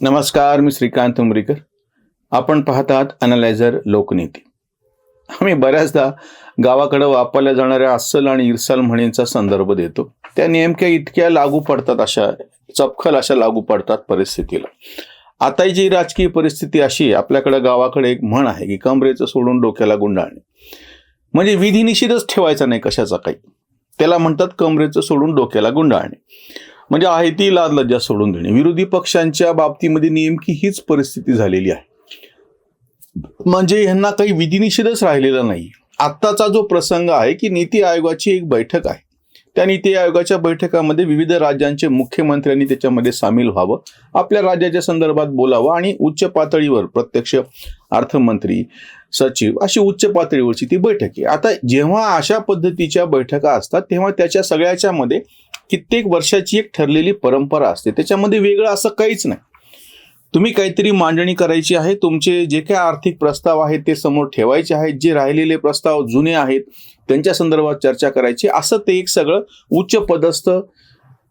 नमस्कार मी श्रीकांत उमरीकर. आपण पाहतात अनालायझर लोकनीती. आम्ही बऱ्याचदा गावाकडे वापरल्या जाणाऱ्या अस्सल आणि इरसाल म्हणींचा संदर्भ देतो. त्या नेमक्या इतक्या लागू पडतात अशा चपखल अशा लागू पडतात परिस्थितीला. आता ही जी राजकीय परिस्थिती अशी आपल्याकडे गावाकडे एक म्हण आहे की कमरेचं सोडून डोक्याला गुंडाळणे. म्हणजे विधीनिषेधच ठेवायचा नाही कशाचा काही. त्याला म्हणतात कमरेचं सोडून डोक्याला गुंडाळणे. म्हणजे आहे ती लाज लज्जा सोडून देणे. विरोधी पक्षांच्या बाबतीमध्ये नेमकी हीच परिस्थिती झालेली आहे. म्हणजे यांना काही विधिनिषेधच राहिलेला नाही. आत्ताचा जो प्रसंग आहे की नीती आयोगाची एक बैठक आहे. त्या नीती आयोगाच्या बैठकामध्ये विविध राज्यांचे मुख्यमंत्र्यांनी त्याच्यामध्ये सामील व्हावं आपल्या राज्याच्या संदर्भात बोलावं आणि उच्च पातळीवर प्रत्यक्ष अर्थमंत्री सचिव अशी उच्च पातळीवरची ती बैठक आहे. आता जेव्हा अशा पद्धतीच्या बैठका असतात तेव्हा त्याच्या सगळ्याच्या मध्ये कित्येक वर्षाची एक ठरलेली परंपरा असते. त्याच्यामध्ये वेगळं असं काहीच नाही. तुम्ही काहीतरी मांडणी करायची आहे तुमचे जे काही आर्थिक प्रस्ताव आहेत ते समोर ठेवायचे आहेत जे राहिलेले प्रस्ताव जुने आहेत त्यांच्या संदर्भात चर्चा करायची. असं ते एक सगळं उच्च पदस्थ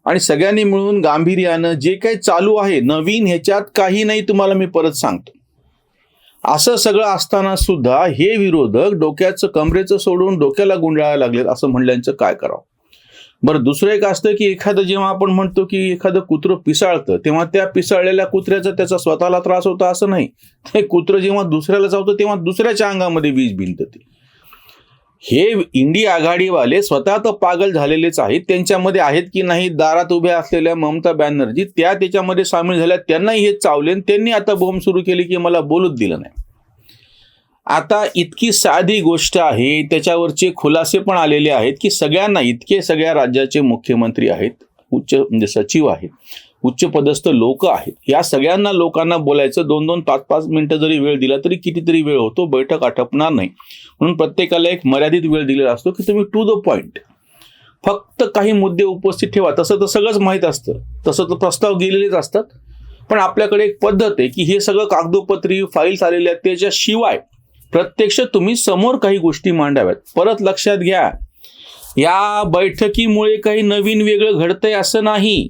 आणि सगळ्यांनी मिळून गांभीर्यानं जे काही चालू आहे नवीन ह्याच्यात काही नाही तुम्हाला मी परत सांगतो. असं सगळं असताना सुद्धा हे विरोधक डोक्याचं कमरेचं सोडून डोक्याला गुंडाळायला लागलेत असं म्हणल्याचं काय करावं? बरं दुसरं एक असतं की एखादं जेव्हा आपण म्हणतो की एखादं कुत्रं पिसाळतं तेव्हा त्या पिसाळलेल्या कुत्र्याचा त्याचा स्वतःला त्रास होता असं नाही. ते कुत्रं जेव्हा दुसऱ्याला चावतं तेव्हा दुसऱ्याच्या अंगामध्ये वीज भिनतं ते. हे इंडिया आघाडीवाले स्वतः तर पागल झालेलेच आहेत. त्यांच्यामध्ये आहेत की नाही दारात उभ्या असलेल्या ममता बॅनर्जी त्या त्याच्यामध्ये सामील झाल्या त्यांनाही हे चावले आणि त्यांनी आता बोंब सुरू केली की मला बोलूच दिलं नाही. आता इतकी साधी गोष्ट आहे त्याच्यावरचे खुलासे पण आलेले आहेत की सगळ्यांना इतके सगळ्या राज्याचे मुख्यमंत्री आहेत उच्च म्हणजे सचिव आहेत उच्च पदस्थ लोक आहेत. या सगळ्यांना लोकांना बोलायचं दोन दोन पाच पाच मिनिटं जरी वेळ दिला तरी कितीतरी वेळ होतो बैठक आटपणार नाही. म्हणून प्रत्येकाला एक मर्यादित वेळ दिलेला असतो की तुम्ही टू द पॉइंट फक्त काही मुद्दे उपस्थित ठेवा. तसं तर सगळंच माहीत असतं. तसं तर प्रस्ताव गेलेलेच असतात. पण आपल्याकडे एक पद्धत आहे की हे सगळं कागदोपत्री फाईल्स आलेल्या आहेत त्याच्याशिवाय प्रत्यक्ष तुम्ही समोर काही गोष्टी मांडाव्यात. परत लक्षात घ्या या बैठकीमुळे काही नवीन वेगळं घडतंय असं नाही.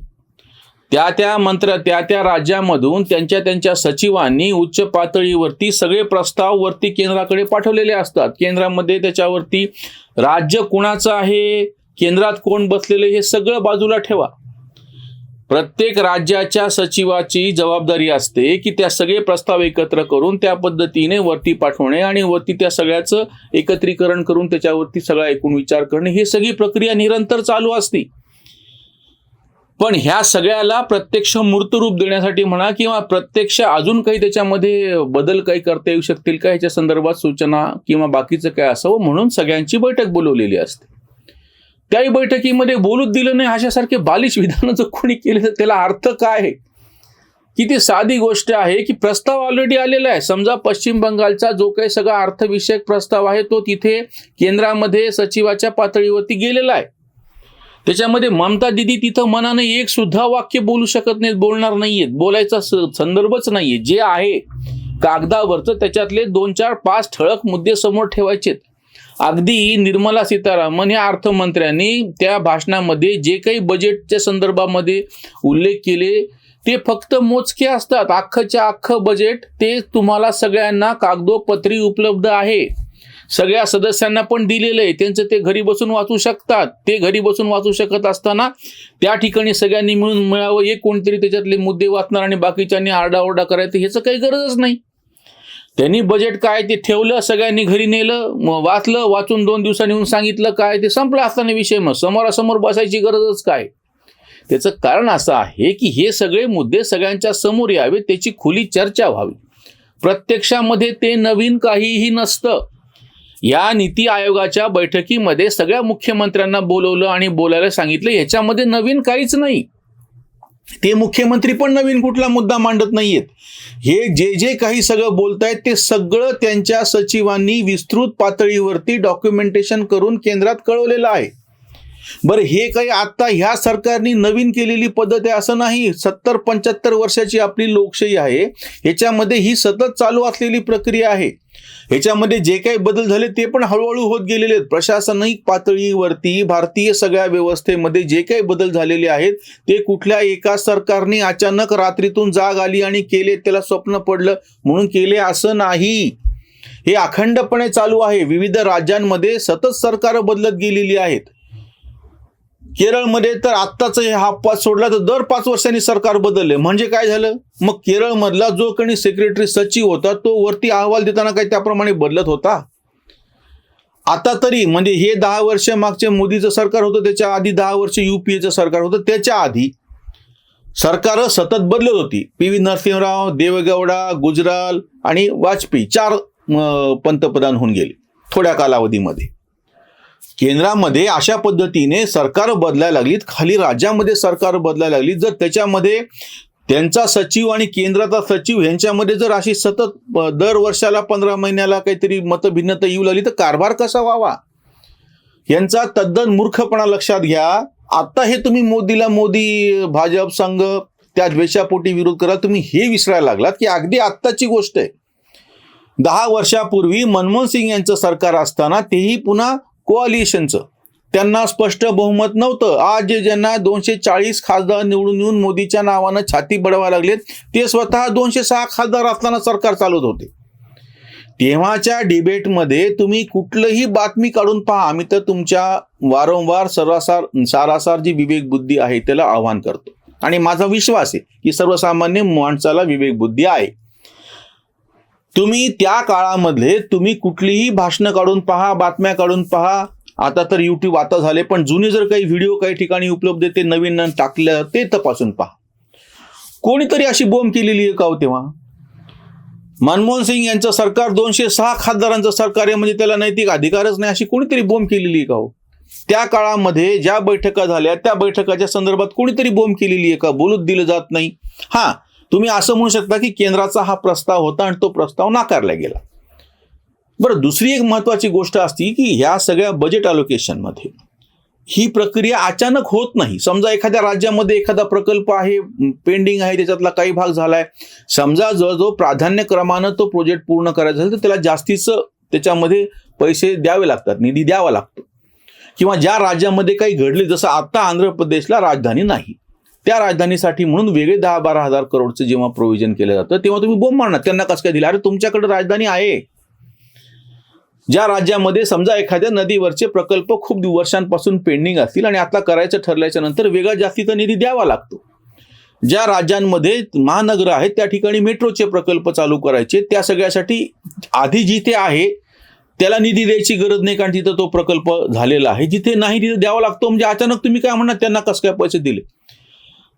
त्या त्या मंत्र त्या त्या राज्यामधून त्यांच्या त्यांच्या सचिवांनी उच्च पातळीवरती सगळे प्रस्ताव वरती केंद्राकडे पाठवलेले असतात. केंद्रामध्ये त्याच्यावरती राज्य कुणाचं आहे केंद्रात कोण बसलेले हे सगळं बाजूला ठेवा. प्रत्येक राज्याच्या सचिवाची जबाबदारी असते की त्या सगळे प्रस्ताव एकत्र करून त्या पद्धतीने वरती पाठवणे आणि वरती त्या सगळ्याचं एकत्रीकरण करून त्याच्यावरती सगळा एकूण विचार करणे ही सगळी प्रक्रिया निरंतर चालू असते. पण ह्या सगळ्याला प्रत्यक्ष मूर्तरूप देण्यासाठी म्हणा किंवा प्रत्यक्ष अजून काही त्याच्यामध्ये बदल काही करता येऊ शकतील का ह्याच्या संदर्भात सूचना किंवा बाकीचं काय असावं म्हणून सगळ्यांची बैठक बोलवलेली असते. त्याही बैठकीमध्ये बोलूच दिलं नाही अशासारखे बालिश विधानं जर कोणी केले तर त्याला अर्थ काय आहे? किती साधी गोष्ट आहे की प्रस्ताव ऑलरेडी आलेला आहे. समजा पश्चिम बंगालचा जो काही सगळा अर्थविषयक प्रस्ताव आहे तो तिथे केंद्रामध्ये सचिवाच्या पातळीवरती गेलेला आहे. त्याच्यामध्ये ममता दिदी तिथं मनाने एक सुद्धा वाक्य बोलू शकत नाहीत बोलणार नाहीयेत. बोलायचा स- संदर्भच नाहीये. जे आहे कागदावरचं त्याच्यातले दोन चार पाच ठळक मुद्दे समोर ठेवायचेत. अगदी निर्मला सीतारामन या अर्थमंत्र्यांनी त्या भाषणामध्ये जे काही बजेटच्या संदर्भामध्ये उल्लेख केले ते फक्त मोजके असतात. अख्खच्या अख्खं बजेट ते तुम्हाला सगळ्यांना कागदोपत्री उपलब्ध आहे. सगळ्या सदस्यांना पण दिलेलं आहे. त्यांचं ते घरी बसून वाचू शकतात. ते घरी बसून वाचू शकत असताना त्या ठिकाणी सगळ्यांनी मिळून मिळावं एक कोणतरी त्याच्यातले मुद्दे वाचणार आणि बाकीच्यांनी आरडाओरडा करायचं ह्याचं काही गरजच नाही. त्यांनी बजेट काय ते ठेवलं सगळ्यांनी घरी नेलं मग वाचलं वाचून दोन दिवसांनी येऊन सांगितलं काय ते संपलं असताना विषय. मग समोरासमोर बसायची गरजच काय? त्याचं कारण असं आहे की हे सगळे मुद्दे सगळ्यांच्या समोर यावे त्याची खुली चर्चा व्हावी. प्रत्यक्षामध्ये ते नवीन काहीही नसतं. या नीती आयोगाच्या बैठकीमध्ये सगळ्या मुख्यमंत्र्यांना बोलवलं आणि बोलायला सांगितलं ह्याच्यामध्ये नवीन काहीच नाही. ते मुख्यमंत्री पण नवीन कुठला मुद्दा मांडत नाहीयेत. हे जे जे काही सगळं बोलतायत ते सगळं त्यांच्या सचिवांनी विस्तृत पातळीवरती डॉक्युमेंटेशन करून केंद्रात कळवलेलं आहे. बरं हे काही आता ह्या सरकारने नवीन केलेली पद्धत आहे असं नाही. सत्तर पंच्याहत्तर वर्षाची आपली लोकशाही आहे. ह्याच्यामध्ये ही सतत चालू असलेली प्रक्रिया आहे. ह्याच्यामध्ये जे काही बदल झाले ते पण हळूहळू होत गेलेले आहेत. प्रशासनिक पातळीवरती भारतीय सगळ्या व्यवस्थेमध्ये जे काही बदल झालेले आहेत ते कुठल्या एका सरकारने अचानक रात्रीतून जाग आली आणि केले त्याला स्वप्न पडलं? म्हणून केले असं नाही. हे अखंडपणे चालू आहे. विविध राज्यांमध्ये सतत सरकार बदलत गेलेली आहेत. केरळमध्ये तर आत्ताच हे हा पाच सोडला तर दर पाच वर्षांनी सरकार बदलले. म्हणजे काय झालं? मग केरळमधला जो कोणी सेक्रेटरी सचिव होता तो वरती अहवाल देताना काही त्याप्रमाणे बदलत होता? आता तरी म्हणजे हे दहा वर्ष मागचे मोदीचं सरकार होतं त्याच्या आधी दहा वर्ष युपीएचं सरकार होतं त्याच्या आधी सरकार सतत बदलत होती. पी व्ही नरसिंहराव देवेगौडा गुजराल आणि वाजपेयी चार पंतप्रधान होऊन गेले थोड्या कालावधीमध्ये. केंद्रामध्ये अशा पद्धतीने सरकार बदलायला लागलीत. खाली राज्यामध्ये सरकार बदलायला लागली जर त्याच्यामध्ये त्यांचा सचिव आणि केंद्राचा सचिव यांच्यामध्ये जर अशी सतत दर वर्षाला पंधरा महिन्याला काहीतरी मतभिन्नता येऊ लागली तर कारभार कसा व्हावा? यांचा तद्दन मूर्खपणा लक्षात घ्या. आता हे तुम्ही मोदीला मोदी भाजप संघ त्या द्वेषापोटी विरोध करा. तुम्ही हे विसरायला लागलात की अगदी आत्ताची गोष्ट आहे. दहा वर्षापूर्वी मनमोहन सिंग यांचं सरकार असताना तेही पुन्हा कोअलिशनचं त्यांना स्पष्ट बहुमत नव्हतं. आज जे ज्यांना दोनशे चाळीस खासदार निवडून येऊन मोदीच्या नावानं छाती बडवा लागलेत ते स्वतः दोनशे सहा खासदार असताना सरकार चालवत होते. तेव्हाच्या डिबेटमध्ये तुम्ही कुठलंही बातमी काढून पहा. आम्ही तर तुमच्या वारंवार सर्वासार सारासार जी विवेक बुद्धी आहे त्याला आव्हान करतो. आणि माझा विश्वास आहे की सर्वसामान्य माणसाला विवेक बुद्धी आहे. तुम्ही त्या काळामध्ये तुम्ही कुठलीही भाषणं काढून पहा बातम्या काढून पहा. आता तर युट्यूब आता झाले पण जुने जर काही व्हिडिओ काही ठिकाणी उपलब्ध आहे, ते नवीन टाकलं ते तपासून पहा. कोणीतरी अशी बोंब केलेली आहे का हो तेव्हा? मनमोहन सिंग यांचं सरकार दोनशे सहा खासदारांचं सरकार आहे म्हणजे त्याला नैतिक अधिकारच नाही अशी कोणीतरी बोंब केलेली आहे का हो? त्या काळामध्ये ज्या बैठका झाल्या त्या बैठकाच्या संदर्भात कोणीतरी बोंब केलेली आहे का? बोलूच दिलं जात नाही. हा तुम्ही असं म्हणू शकता की केंद्राचा हा प्रस्ताव होता आणि तो प्रस्ताव नाकारला गेला. बरं दुसरी एक महत्वाची गोष्ट असती की ह्या सगळ्या बजेट अलोकेशनमध्ये ही प्रक्रिया अचानक होत नाही. समजा एखाद्या राज्यामध्ये एखादा प्रकल्प आहे पेंडिंग आहे त्याच्यातला काही भाग झालाय. समजा जो जो प्राधान्यक्रमानं तो प्रोजेक्ट पूर्ण करायचा असेल तर त्याला जास्तीचं त्याच्यामध्ये पैसे द्यावे लागतात निधी द्यावा लागतो. किंवा ज्या राज्यामध्ये काही घडले जसं आत्ता आंध्र प्रदेशला राजधानी नाही. त्या राजधानीसाठी म्हणून वेगळे दहा बारा हजार करोडचं जेव्हा प्रोव्हिजन केलं जातं तेव्हा तुम्ही बोंब मारणार. त्यांना कसं काय दिलं? अरे तुमच्याकडे राजधानी आहे. ज्या राज्यामध्ये समजा एखाद्या नदीवरचे प्रकल्प खूप वर्षांपासून पेंडिंग असतील आणि आता करायचं ठरल्याच्या नंतर वेगळा जास्तीचा निधी द्यावा लागतो. ज्या राज्यांमध्ये महानगर आहेत त्या ठिकाणी मेट्रोचे प्रकल्प चालू करायचे त्या सगळ्यासाठी आधी जिथे आहे त्याला निधी द्यायची गरज नाही कारण तिथं तो प्रकल्प झालेला आहे. जिथे नाही तिथे द्यावा लागतो. म्हणजे अचानक तुम्ही काय म्हणणार? त्यांना कसं काय पैसे दिले?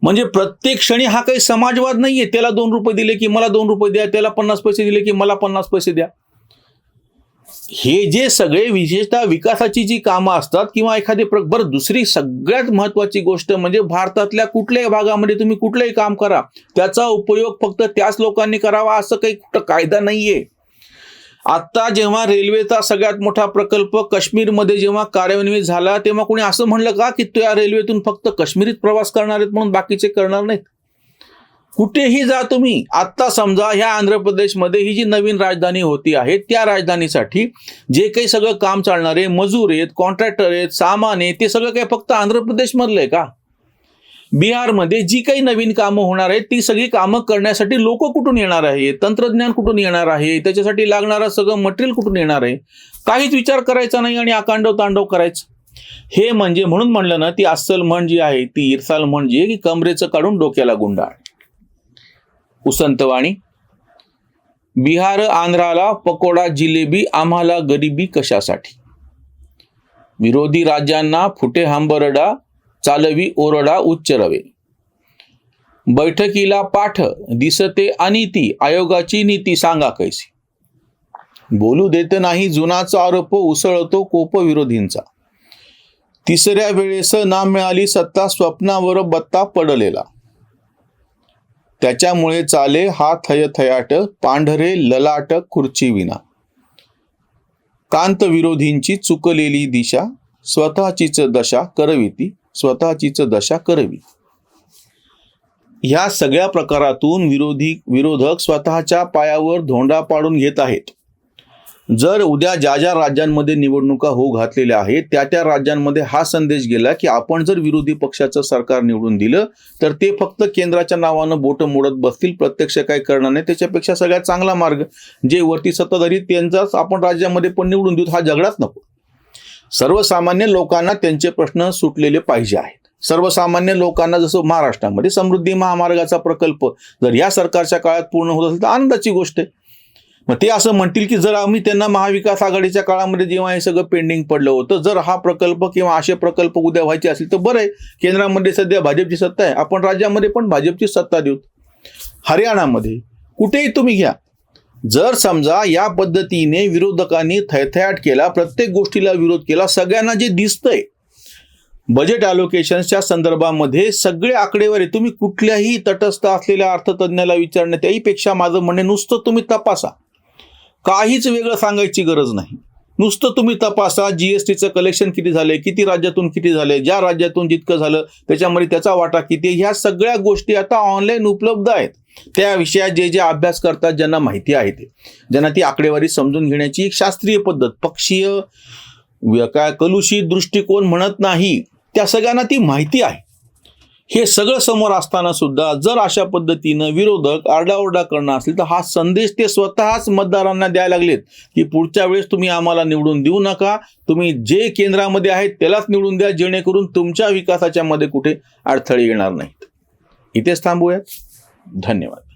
म्हणजे प्रत्येक क्षणी हा काही समाजवाद नाहीये. त्याला दोन रुपये दिले की मला दोन रुपये द्या त्याला पन्नास पैसे दिले की मला पन्नास पैसे द्या. हे जे सगळे विशेषतः विकासाची जी कामं असतात किंवा एखादी प्र बरं दुसरी सगळ्यात महत्वाची गोष्ट म्हणजे भारतातल्या कुठल्याही भागामध्ये तुम्ही कुठलंही काम करा त्याचा उपयोग फक्त त्याच लोकांनी करावा असं काही कुठं कायदा नाहीये. आता जेव्हा रेल्वेचा सगळ्यात मोठा प्रकल्प काश्मीरमध्ये जेव्हा कार्यान्वित झाला तेव्हा कोणी असं म्हणलं का की त्या रेल्वेतून फक्त काश्मीरीत प्रवास करणार आहेत म्हणून बाकीचे करणार नाहीत? कुठेही जा तुम्ही. आत्ता समजा ह्या आंध्र प्रदेशमध्ये ही जी नवीन राजधानी होती आहे त्या राजधानीसाठी जे काही सगळं काम चालणारे मजूर आहेत कॉन्ट्रॅक्टर आहेत सामान आहे ते सगळं काही फक्त आंध्र प्रदेशमधलं आहे का? बिहारमध्ये जी काही नवीन कामं होणार आहेत ती सगळी कामं करण्यासाठी लोक कुठून येणार आहे? तंत्रज्ञान कुठून येणार आहे? त्याच्यासाठी लागणारं सगळं मटेरियल कुठून येणार आहे? काहीच विचार करायचा नाही आणि आकांडव तांडव करायचं. हे म्हणजे म्हणून म्हणलं ना ती अस्सल म्हण जी आहे ती इरसाल म्हण जी आहे की कमरेचं काढून डोक्याला गुंडाळ. उसंतवाणी बिहार आंध्राला पकोडा जिलेबी आम्हाला गरिबी कशासाठी? विरोधी राज्यांना फुटे हांबरडा चालवी ओरडा उच्च रवे बैठकीला पाठ दिसते अनिती आयोगाची नीती सांगा कैसी. बोलू देत नाही जुनाचा आरोप उसळतो कोप विरोधींचा. तिसऱ्या वेळेस ना मिळाली सत्ता स्वप्नावर बत्ता पडलेला. त्याच्यामुळे चाले हा थय थयाट पांढरे ललाट खुर्ची विना. कांत विरोधींची चुकलेली दिशा स्वतःचीच दशा करविती. स्वतःचीच दशा करवी. ह्या सगळ्या प्रकारातून विरोधी विरोधक स्वतःच्या पायावर धोंडा पाडून घेत आहेत. जर उद्या ज्या ज्या राज्यांमध्ये निवडणुका होऊ घातलेल्या आहेत त्या त्या राज्यांमध्ये हा संदेश गेला की आपण जर विरोधी पक्षाचं सरकार निवडून दिलं तर ते फक्त केंद्राच्या नावानं बोटं मोडत बसतील प्रत्यक्ष काय करणार नाही. त्याच्यापेक्षा सगळ्यात चांगला मार्ग जे वरती सत्ताधारी त्यांचाच आपण राज्यामध्ये पण निवडून देऊ हा झगडाच नको. सर्वसामान्य लोकांना त्यांचे प्रश्न सुटलेले पाहिजे आहेत. सर्वसामान्य लोकांना जसं महाराष्ट्रामध्ये समृद्धी महामार्गाचा प्रकल्प जर या सरकारच्या काळात पूर्ण होत असेल तर आनंदाची गोष्ट आहे. मग ते असं म्हणतील की जर आम्ही त्यांना महाविकास आघाडीच्या काळामध्ये जेव्हा हे सगळं पेंडिंग पडलं होतं जर हा प्रकल्प किंवा असे प्रकल्प उद्या व्हायचे असतील तर बरं आहे. केंद्रामध्ये सध्या भाजपची सत्ता आहे. आपण राज्यामध्ये पण भाजपची सत्ता देऊ. हरियाणामध्ये कुठेही तुम्ही घ्या. जर समजा या पद्धतीने विरोधकांनी थैथयाट केला प्रत्येक गोष्टीला विरोध केला सगळ्यांना जे दिसतंय बजेट अलोकेशनच्या संदर्भामध्ये सगळे आकडेवारी तुम्ही कुठल्याही तटस्थ असलेल्या अर्थतज्ञाला विचारणे त्याहीपेक्षा माझं म्हणणे नुसतं तुम्ही तपासा. काहीच वेगळं सांगायची गरज नाही. नुसतं तुम्ही तपासा जीएसटीचं कलेक्शन किती झाले किती राज्यातून किती झाले ज्या राज्यातून जितकं झालं त्याच्यामध्ये त्याचा वाटा किती आहे, ह्या सगळ्या गोष्टी आता ऑनलाईन उपलब्ध आहेत. त्या विषयात जे जे अभ्यास करतात ज्यांना माहिती आहे ते. ज्यांना ती आकडेवारी समजून घेण्याची एक शास्त्रीय पद्धत पक्षीय काय कलुषित दृष्टिकोन म्हणत नाही त्या सगळ्यांना ती माहिती आहे. हे सगळं समोर असताना सुद्धा जर अशा पद्धतीनं विरोधक आरडाओरडा करणं असेल तर हा संदेश ते स्वतःच मतदारांना द्यायला लागलेत की पुढच्या वेळेस तुम्ही आम्हाला निवडून देऊ नका. तुम्ही जे केंद्रामध्ये आहेत त्यालाच निवडून द्या जेणेकरून तुमच्या विकासाच्या मध्ये कुठे अडथळे येणार नाहीत. इथेच थांबूयात. धन्यवाद.